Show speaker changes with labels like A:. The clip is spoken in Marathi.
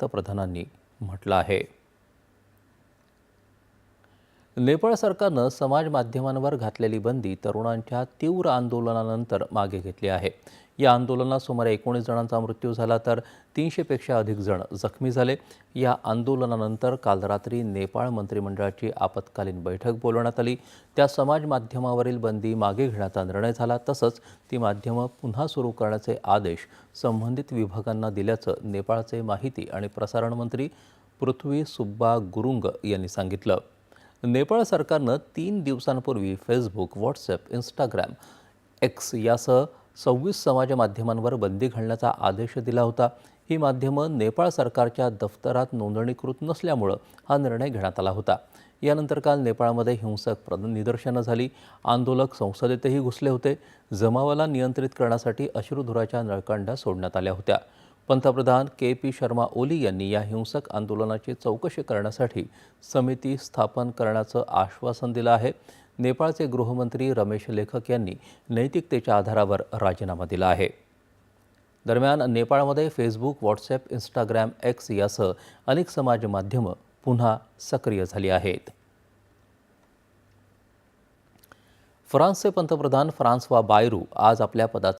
A: पंतप्रधानांनी म्हटलं आहे. नेपाळ सरकारनं समाज माध्यमांवर घातलेली बंदी तरुणांच्या तीव्र आंदोलनानंतर मागे घेतली आहे. या आंदोलनात सुमारे एकोणीस जणांचा मृत्यू झाला तर तीनशेपेक्षा अधिक जण जखमी झाले. या आंदोलनानंतर काल रात्री नेपाळ मंत्रिमंडळाची आपत्कालीन बैठक बोलवण्यात आली. त्या समाज माध्यमावरील बंदी मागे घेण्याचा निर्णय झाला. तसंच ती माध्यमं पुन्हा सुरू करण्याचे आदेश संबंधित विभागांना दिल्याचं नेपाळचे माहिती आणि प्रसारण मंत्री पृथ्वी सुब्बा गुरुंग यांनी सांगितलं. नेपाळ सरकारनं तीन दिवसांपूर्वी फेसबुक व्हॉट्सॲप इंस्टाग्राम एक्स यासह सव्वीस समाज माध्यमांवर बंदी घालण्याचा आदेश दिला होता. ही माध्यमं नेपाळ सरकारच्या दफ्तरात नोंदणीकृत नसल्यामुळं हा निर्णय घेण्यात आला होता. यानंतर काल नेपाळमध्ये हिंसक प्र निदर्शनं झाली. आंदोलक संसदेतही घुसले होते. जमावाला नियंत्रित करण्यासाठी अश्रुधुराच्या नळकांड्या सोडण्यात आल्या होत्या. पंतप्रधान के पी शर्मा ओली यांनी या हिंसक आंदोलनाची चौकशी करण्यासाठी समिती स्थापन करण्याचं आश्वासन दिलं आहे. नेपाळचे गृहमंत्री रमेश लेखक यांनी नैतिकतेच्या आधारावर राजीनामा दिला आहे. दरम्यान नेपाळमध्ये फेसबुक व्हॉट्सॲप इंस्टाग्राम एक्स यासह अनेक समाज माध्यमं पुन्हा सक्रिय झाली आहेत. फ्रान्सचे पंतप्रधान फ्रान्सवा बायरू आज आपल्या पदाचा